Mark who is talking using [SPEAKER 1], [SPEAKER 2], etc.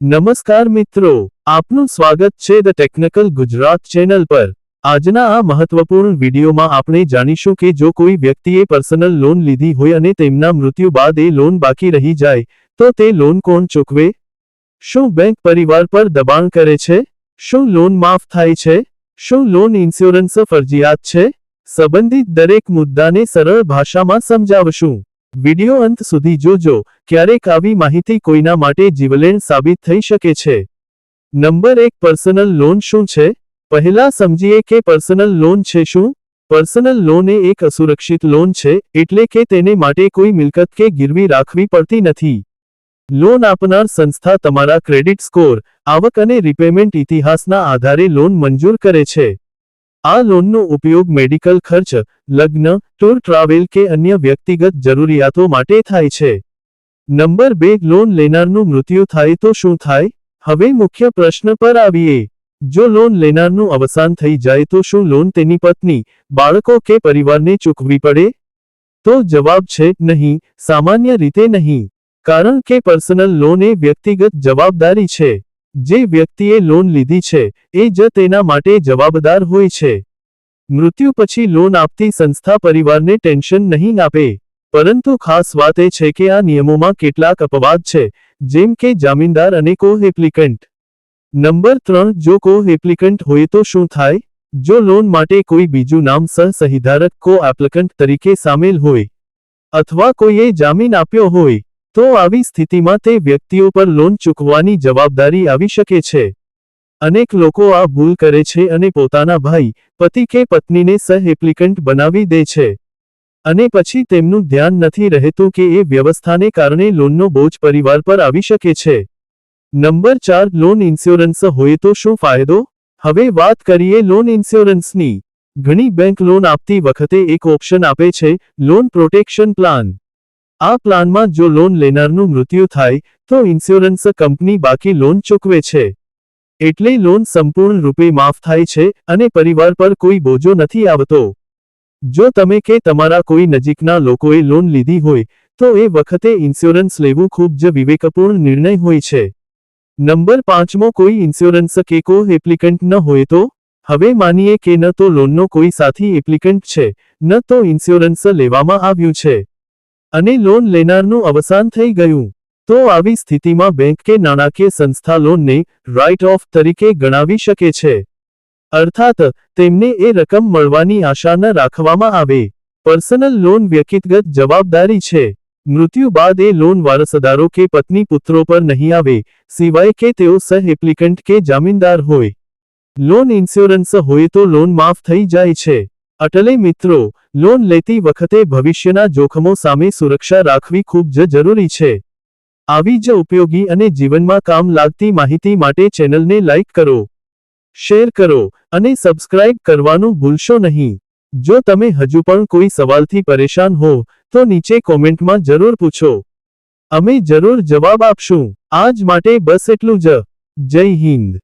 [SPEAKER 1] નમસ્કાર મિત્રો, આપનું સ્વાગત છે ધ ટેકનિકલ ગુજરાત ચેનલ પર. આજના આ મહત્વપૂર્ણ વિડીયોમાં આપણે જાણીશું કે જો કોઈ વ્યક્તિએ પર્સનલ લોન લીધી હોય અને તેમના મૃત્યુ બાદ એ લોન બાકી રહી જાય, તો તે લોન કોણ ચૂકવે? શું બેંક પરિવાર પર દબાણ કરે છે? શું લોન માફ થાય છે? શું લોન ઇન્સ્યોરન્સ ફરજિયાત છે? સંબંધિત દરેક મુદ્દાને સરળ ભાષામાં સમજાવશું. વિડિયો અંત સુધી જોજો, ક્યારેક આવી માહિતી કોઈના માટે જીવલેણ સાબિત થઈ શકે છે. નંબર એક, પર્સનલ લોન શું છે? પહેલા સમજીએ કે પર્સનલ લોન છે શું? પર્સનલ લોન એ એક અસુરક્ષિત લોન છે, એટલે કે તેને માટે કોઈ મિલકત કે ગીરવી રાખવી પડતી નથી. લોન આપનાર સંસ્થા તમારા ક્રેડિટ સ્કોર, આવક અને રિપેમેન્ટ ઇતિહાસના આધારે લોન મંજૂર કરે છે. આ લોનનો ઉપયોગ મેડિકલ ખર્ચ, લગ્ન, ટૂર ટ્રાવેલ કે અન્ય વ્યક્તિગત જરૂરિયાતો માટે થાય છે. નંબર બે, લોન લેનારનું મૃત્યુ થાય તો શું થાય? હવે મુખ્ય પ્રશ્ન પર આવીએ. જો લોન લેનારનું અવસાન થઈ જાય તો શું લોન તેની પત્ની, બાળકો કે પરિવારને ચૂકવી પડે? તો જવાબ છે નહીં, સામાન્ય રીતે નહીં. કારણ કે પર્સનલ લોન એ વ્યક્તિગત જવાબદારી છે. જે વ્યક્તિએ લોન લીધી છે, એ જ તેના માટે જવાબદાર હોય છે. મૃત્યુ પછી લોન આપતી સંસ્થા પરિવારને ટેન્શન નહીં આપે. પરંતુ ખાસ વાત એ છે કે આ નિયમોમાં કેટલાક અપવાદ છે, જેમ કે જામીનદાર અને કો એપ્લિકન્ટ નંબર ત્રણ, જો કો એપ્લિકન્ટ હોય તો શું થાય? જો લોન માટે કોઈ બીજું નામ સહસહિધારક કો એપ્લિકન્ટ તરીકે સામેલ હોય, અથવા કોઈએ જામીન આપ્યો હોય તો આવી સ્થિતિમાં તે વ્યક્તિઓ પર લોન ચૂકવવાની જવાબદારી આવી શકે છે. અનેક લોકો આ ભૂલ કરે છે અને પોતાના ભાઈ, પતિ કે પત્નીને સહ એપ્લિકન્ટ બનાવી દે છે. અને પછી તેમનું ધ્યાન નથી રહેતું કે એ વ્યવસ્થાને કારણે લોનનો બોજ પરિવાર પર આવી શકે છે. નંબર ચાર, લોન ઇન્સ્યોરન્સ હોય તો શું ફાયદો? હવે વાત કરીએ લોન ઇન્સ્યોરન્સની. ઘણી બેંક લોન આપતી વખતે એક ઓપ્શન આપે છે, લોન પ્રોટેક્શન પ્લાન. આ પ્લાનમાં જો લોન લેનારનું મૃત્યુ થાય, તો ઇન્સ્યોરન્સ કંપની બાકી લોન ચૂકવે છે. એટલે લોન સંપૂર્ણ રૂપે માફ થાય છે અને પરિવાર પર કોઈ બોજો નથી આવતો. જો તમે કે તમારા કોઈ નજીકના લોકોએ લોન લીધી હોય, તો એ વખતે ઇન્સ્યોરન્સ લેવું ખૂબ જ વિવેકપૂર્ણ નિર્ણય હોય છે. નંબર પાંચમો, કોઈ ઇન્સ્યોરન્સ કે કો એપ્લિકન્ટ ન હોય તો? હવે માનીએ કે ન તો લોનનો કોઈ સાથી એપ્લિકન્ટ છે, ન તો ઇન્સ્યોરન્સ લેવામાં આવ્યું છે. અને લોન લેનારનું અવસાન થઈ ગયું. તો આવી સ્થિતિમાં બેંક કે નાણાકીય સંસ્થા લોનને રાઇટ ઓફ તરીકે ગણાવી શકે છે. અર્થાત, તેમને એ રકમ મળવાની આશા ન રાખવામાં આવે. પર્સનલ લોન વ્યક્તિગત જવાબદારી છે. મૃત્યુ બાદ એ લોન વારસદારો કે પત્ની પુત્રો પર નહીં આવે, સિવાય કે તેઓ સહ એપ્લિકન્ટ કે જામીનદાર હોય. લોન ઇન્સ્યોરન્સ હોય તો લોન માફ થઈ જાય છે. અટલે મિત્રો, લોન લેતી વખતે ભવિષ્યના જોખમો સામે સુરક્ષા રાખવી ખૂબ જ જરૂરી છે. આવી જ ઉપયોગી અને જીવનમાં કામ લાગતી માહિતી માટે ચેનલને લાઇક કરો, શેર કરો અને સબસ્ક્રાઇબ કરવાનું ભૂલશો નહીં. જો તમે હજુ પણ કોઈ સવાલથી પરેશાન હો, તો નીચે કોમેન્ટમાં જરૂર પૂછો. અમે જરૂર જવાબ આપશું. આજ માટે બસ એટલું જ. જય હિન્દ.